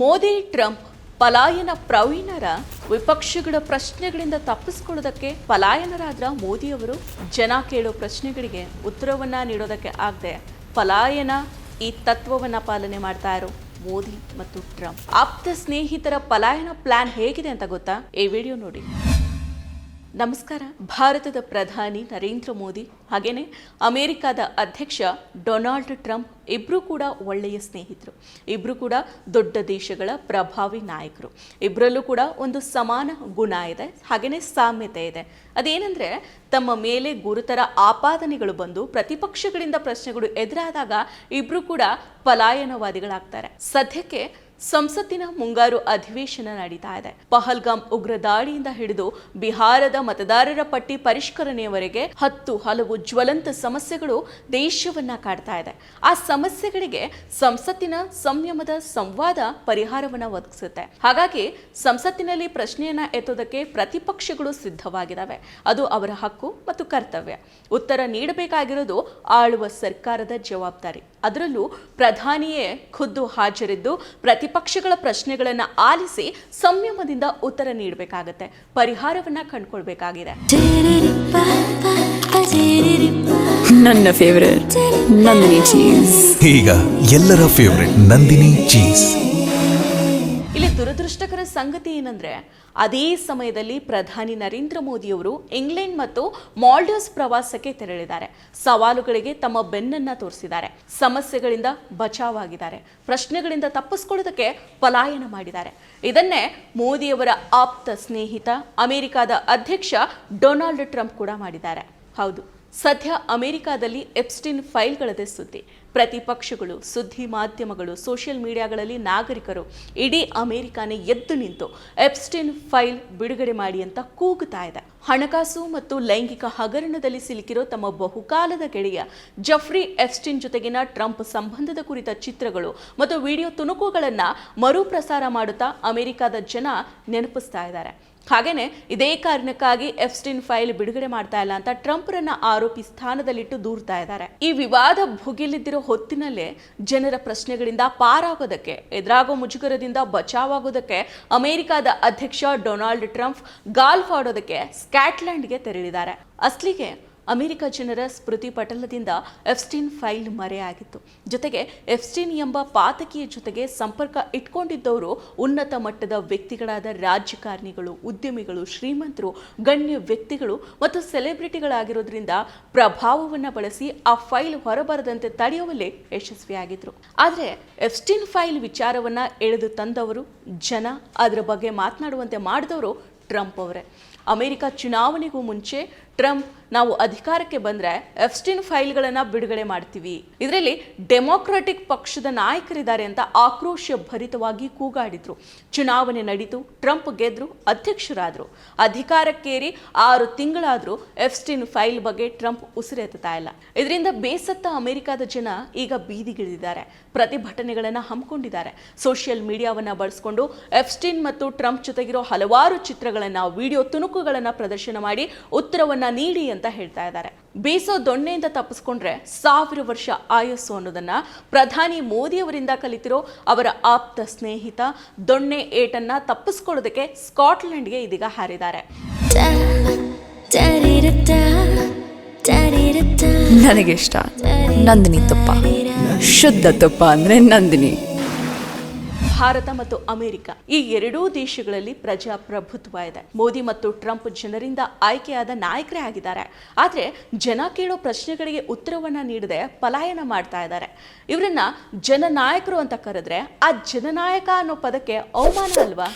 Modi, Trump ಪಲಾಯನ ಪ್ರವೀಣರ ವಿಪಕ್ಷಗಳ ಪ್ರಶ್ನೆಗಳಿಂದ ತಪ್ಪಿಸ್ಕೊಳ್ಳೋದಕ್ಕೆ ಪಲಾಯನರಾದ್ರ ಮೋದಿಯವರು ಜನ ಕೇಳೋ ಪ್ರಶ್ನೆಗಳಿಗೆ ಉತ್ತರವನ್ನು ನೀಡೋದಕ್ಕೆ ಆಗದೆ ಪಲಾಯನ ಈ ತತ್ವವನ್ನು ಪಾಲನೆ ಮಾಡ್ತಾ ಇರೋ ಮೋದಿ ಮತ್ತು ಟ್ರಂಪ್. ಆಪ್ತ ಸ್ನೇಹಿತರ ಪಲಾಯನ ಪ್ಲಾನ್ ಹೇಗಿದೆ ಅಂತ ಗೊತ್ತಾ? ಈ ವಿಡಿಯೋ ನೋಡಿ. ನಮಸ್ಕಾರ. ಭಾರತದ ಪ್ರಧಾನಿ ನರೇಂದ್ರ ಮೋದಿ ಹಾಗೆಯೇ ಅಮೆರಿಕದ ಅಧ್ಯಕ್ಷ ಡೊನಾಲ್ಡ್ ಟ್ರಂಪ್ ಇಬ್ಬರೂ ಕೂಡ ಒಳ್ಳೆಯ ಸ್ನೇಹಿತರು. ಇಬ್ಬರು ಕೂಡ ದೊಡ್ಡ ದೇಶಗಳ ಪ್ರಭಾವಿ ನಾಯಕರು. ಇಬ್ಬರಲ್ಲೂ ಕೂಡ ಒಂದು ಸಮಾನ ಗುಣ ಇದೆ ಹಾಗೆಯೇ ಸಾಮ್ಯತೆ ಇದೆ. ಅದೇನೆಂದರೆ, ತಮ್ಮ ಮೇಲೆ ಗುರುತರ ಆಪಾದನೆಗಳು ಬಂದು ಪ್ರತಿಪಕ್ಷಗಳಿಂದ ಪ್ರಶ್ನೆಗಳು ಎದುರಾದಾಗ ಇಬ್ಬರೂ ಕೂಡ ಪಲಾಯನವಾದಿಗಳಾಗ್ತಾರೆ. ಸದ್ಯಕ್ಕೆ ಸಂಸತ್ತಿನ ಮುಂಗಾರು ಅಧಿವೇಶನ ನಡೀತಾ ಇದೆ. ಪಹಲ್ಗಾಮ್ ಉಗ್ರ ದಾಳಿಯಿಂದ ಹಿಡಿದು ಬಿಹಾರದ ಮತದಾರರ ಪಟ್ಟಿ ಪರಿಷ್ಕರಣೆಯವರೆಗೆ ಹತ್ತು ಹಲವು ಜ್ವಲಂತ ಸಮಸ್ಯೆಗಳು ದೇಶವನ್ನ ಕಾಡ್ತಾ ಇದೆ. ಆ ಸಮಸ್ಯೆಗಳಿಗೆ ಸಂಸತ್ತಿನ ಸಂಯಮದ ಸಂವಾದ ಪರಿಹಾರವನ್ನ ಒದಗಿಸುತ್ತೆ. ಹಾಗಾಗಿ ಸಂಸತ್ತಿನಲ್ಲಿ ಪ್ರಶ್ನೆಯನ್ನ ಎತ್ತೋದಕ್ಕೆ ಪ್ರತಿಪಕ್ಷಗಳು ಸಿದ್ಧವಾಗಿದ್ದಾವೆ ಅದು ಅವರ ಹಕ್ಕು ಮತ್ತು ಕರ್ತವ್ಯ. ಉತ್ತರ ನೀಡಬೇಕಾಗಿರೋದು ಆಳುವ ಸರ್ಕಾರದ ಜವಾಬ್ದಾರಿ. ಅದರಲ್ಲೂ ಪ್ರಧಾನಿಯೇ ಖುದ್ದು ಹಾಜರಿದ್ದು ಪ್ರತಿಪಕ್ಷಗಳ ಪ್ರಶ್ನೆಗಳನ್ನು ಆಲಿಸಿ ಸಂಯಮದಿಂದ ಉತ್ತರ ನೀಡಬೇಕಾಗತ್ತೆ. ಪರಿಹಾರವನ್ನ ಕಂಡುಕೊಳ್ಬೇಕಾಗಿದೆ. ನನ್ನ ಫೇವರೇಟ್ ನಂದಿನಿ ಚೀಸ್ ಈಗ ಎಲ್ಲರ ಫೇವರೆಟ್ ನಂದಿನಿ ಚೀಸ್ ದುರದೃಷ್ಟಕರ ಸಂಗತಿ ಏನಂದ್ರೆ, ಅದೇ ಸಮಯದಲ್ಲಿ ಪ್ರಧಾನಿ ನರೇಂದ್ರ ಮೋದಿಯವರು ಇಂಗ್ಲೆಂಡ್ ಮತ್ತು ಮಾಲ್ಡೀವ್ಸ್ ಪ್ರವಾಸಕ್ಕೆ ತೆರಳಿದ್ದಾರೆ. ಸವಾಲುಗಳಿಗೆ ತಮ್ಮ ಬೆನ್ನನ್ನ ತೋರಿಸಿದ್ದಾರೆ. ಸಮಸ್ಯೆಗಳಿಂದ ಬಚಾವಾಗಿದ್ದಾರೆ. ಪ್ರಶ್ನೆಗಳಿಂದ ತಪ್ಪಿಸ್ಕೊಳ್ಳೋದಕ್ಕೆ ಪಲಾಯನ ಮಾಡಿದ್ದಾರೆ. ಇದನ್ನೇ ಮೋದಿಯವರ ಆಪ್ತ ಸ್ನೇಹಿತ, ಅಮೆರಿಕದ ಅಧ್ಯಕ್ಷ ಡೊನಾಲ್ಡ್ ಟ್ರಂಪ್ ಕೂಡ ಮಾಡಿದ್ದಾರೆ. ಹೌದು. ಸದ್ಯ ಅಮೆರಿಕಾದಲ್ಲಿ ಎಪ್ಸ್ಟಿನ್ ಫೈಲ್ಗಳದೇ ಸುದ್ದಿ. ಪ್ರತಿಪಕ್ಷಗಳು ಸುದ್ದಿ ಮಾಧ್ಯಮಗಳು, ಸೋಷಿಯಲ್ ಮೀಡಿಯಾಗಳಲ್ಲಿ ನಾಗರಿಕರು ಇಡೀ ಅಮೆರಿಕಾನೇ ಎದ್ದು ನಿಂತು ಎಪ್ಸ್ಟಿನ್ ಫೈಲ್ ಬಿಡುಗಡೆ ಮಾಡಿ ಅಂತ ಕೂಗುತ್ತಾ ಇದೆ. ಹಣಕಾಸು ಮತ್ತು ಲೈಂಗಿಕ ಹಗರಣದಲ್ಲಿ ಸಿಲುಕಿರೋ ತಮ್ಮ ಬಹುಕಾಲದ ಗೆಳೆಯ ಜಫ್ರಿ ಎಪ್ಸ್ಟಿನ್ ಜೊತೆಗಿನ ಟ್ರಂಪ್ ಸಂಬಂಧದ ಕುರಿತ ಚಿತ್ರಗಳು ಮತ್ತು ವಿಡಿಯೋ ತುಣುಕುಗಳನ್ನು ಮರುಪ್ರಸಾರ ಮಾಡುತ್ತಾ ಅಮೆರಿಕಾದ ಜನ ನೆನಪಿಸ್ತಾ ಇದ್ದಾರೆ. ಹಾಗೇನೆ ಇದೇ ಕಾರಣಕ್ಕಾಗಿ ಎಫ್ಸ್ಟಿನ್ ಫೈಲ್ ಬಿಡುಗಡೆ ಮಾಡ್ತಾ ಇಲ್ಲ ಅಂತ ಟ್ರಂಪ್ರನ್ನ ಆರೋಪಿ ಸ್ಥಾನದಲ್ಲಿಟ್ಟು ದೂರ್ತಾ ಇದ್ದಾರೆ. ಈ ವಿವಾದ ಭುಗಿಲಿದ್ದಿರೋ ಹೊತ್ತಿನಲ್ಲೇ ಜನರ ಪ್ರಶ್ನೆಗಳಿಂದ ಪಾರಾಗೋದಕ್ಕೆ, ಎದುರಾಗೋ ಮುಜುಗರದಿಂದ ಬಚಾವಾಗೋದಕ್ಕೆ ಅಮೆರಿಕದ ಅಧ್ಯಕ್ಷ ಡೊನಾಲ್ಡ್ ಟ್ರಂಪ್ ಗಾಲ್ಫ್ ಆಡೋದಕ್ಕೆ ಸ್ಕಾಟ್ಲೆಂಡ್ಗೆ ತೆರಳಿದ್ದಾರೆ. ಅಸ್ಲಿಗೆ ಅಮೆರಿಕ ಜನರ ಸ್ಮೃತಿ ಪಟಲದಿಂದ ಎಫ್ಸ್ಟೀನ್ ಫೈಲ್ ಮರೆಯಾಗಿತ್ತು. ಜೊತೆಗೆ ಎಫ್ಸ್ಟೀನ್ ಎಂಬ ಪಾತಕಿಯ ಜೊತೆಗೆ ಸಂಪರ್ಕ ಇಟ್ಕೊಂಡಿದ್ದವರು ಉನ್ನತ ಮಟ್ಟದ ವ್ಯಕ್ತಿಗಳಾದ ರಾಜಕಾರಣಿಗಳು ಉದ್ಯಮಿಗಳು, ಶ್ರೀಮಂತರು, ಗಣ್ಯ ವ್ಯಕ್ತಿಗಳು ಮತ್ತು ಸೆಲೆಬ್ರಿಟಿಗಳಾಗಿರೋದ್ರಿಂದ ಪ್ರಭಾವವನ್ನು ಬಳಸಿ ಆ ಫೈಲ್ ಹೊರಬರದಂತೆ ತಡೆಯುವಲ್ಲಿ ಯಶಸ್ವಿಯಾಗಿದ್ರು. ಆದರೆ ಎಫ್ಸ್ಟೀನ್ ಫೈಲ್ ವಿಚಾರವನ್ನ ಎಳೆದು ತಂದವರು ಜನ, ಅದರ ಬಗ್ಗೆ ಮಾತನಾಡುವಂತೆ ಮಾಡಿದವರು ಟ್ರಂಪ್ ಅವರೇ. ಅಮೆರಿಕ ಚುನಾವಣೆಗೂ ಮುಂಚೆ ಟ್ರಂಪ್ ನಾವು ಅಧಿಕಾರಕ್ಕೆ ಬಂದರೆ ಎಫ್ಸ್ಟಿನ್ ಫೈಲ್ಗಳನ್ನು ಬಿಡುಗಡೆ ಮಾಡ್ತೀವಿ. ಇದರಲ್ಲಿ ಡೆಮೊಕ್ರಾಟಿಕ್ ಪಕ್ಷದ ನಾಯಕರಿದ್ದಾರೆ ಅಂತ ಆಕ್ರೋಶ ಭರಿತವಾಗಿ ಕೂಗಾಡಿದ್ರು. ಚುನಾವಣೆ ನಡೀತು, ಟ್ರಂಪ್ ಗೆದ್ರು, ಅಧ್ಯಕ್ಷರಾದರು. ಅಧಿಕಾರಕ್ಕೇರಿ ಆರು ತಿಂಗಳಾದರೂ ಎಫ್ಸ್ಟಿನ್ ಫೈಲ್ ಬಗ್ಗೆ ಟ್ರಂಪ್ ಉಸಿರೆತ್ತಾ ಇಲ್ಲ. ಇದರಿಂದ ಬೇಸತ್ತ ಅಮೆರಿಕದ ಜನ ಈಗ ಬೀದಿಗಿಳಿದಿದ್ದಾರೆ. ಪ್ರತಿಭಟನೆಗಳನ್ನು ಹಮ್ಮಿಕೊಂಡಿದ್ದಾರೆ. ಸೋಷಿಯಲ್ ಮೀಡಿಯಾವನ್ನ ಬಳಸಿಕೊಂಡು ಎಫ್ಸ್ಟಿನ್ ಮತ್ತು ಟ್ರಂಪ್ ಜೊತೆಗಿರೋ ಹಲವಾರು ಚಿತ್ರಗಳನ್ನು, ವಿಡಿಯೋ ತುಣುಕುಗಳನ್ನು ಪ್ರದರ್ಶನ ಮಾಡಿ, ಉತ್ತರವನ್ನ ನೀಡಿ ಅಂತ ಹೇಳ್ತಾ ಇದ್ದಾರೆ. ಬೇಸೋ ದೊಣ್ಣೆಯಿಂದ ತಪ್ಪಿಸ್ಕೊಂಡ್ರೆ ಸಾವಿರ ವರ್ಷ ಆಯಸ್ಸು ಅನ್ನೋದನ್ನ ಪ್ರಧಾನಿ ಮೋದಿ ಅವರಿಂದ ಕಲಿತಿರೋ ಅವರ ಆಪ್ತ ಸ್ನೇಹಿತ ದೊಣ್ಣೆ ಏಟನ್ನ ತಪ್ಪಿಸ್ಕೊಳ್ಳೋದಕ್ಕೆ ಸ್ಕಾಟ್ಲೆಂಡ್ಗೆ ಇದೀಗ ಹಾರಿದ್ದಾರೆ. ನನಗೆ ಇಷ್ಟ. ನಂದಿನಿ ತುಪ್ಪ. ಶುದ್ಧ ತುಪ್ಪ ಅಂದ್ರೆ ನಂದಿನಿ. ಭಾರತ ಮತ್ತು ಅಮೆರಿಕ ಈ ಎರಡೂ ದೇಶಗಳಲ್ಲಿ ಪ್ರಜಾಪ್ರಭುತ್ವ ಇದೆ ಮೋದಿ ಮತ್ತು ಟ್ರಂಪ್ ಜನರಿಂದ ಆಯ್ಕೆಯಾದ ನಾಯಕರೇ ಆಗಿದ್ದಾರೆ. ಆದರೆ ಜನ ಕೇಳೋ ಪ್ರಶ್ನೆಗಳಿಗೆ ಉತ್ತರವನ್ನ ನೀಡದೆ ಪಲಾಯನ ಮಾಡ್ತಾ ಇದ್ದಾರೆ. ಇವರನ್ನ ಜನನಾಯಕರು ಅಂತ ಕರೆದ್ರೆ ಆ ಜನನಾಯಕ ಅನ್ನೋ ಪದಕ್ಕೆ ಅವಮಾನ ಅಲ್ವಾ?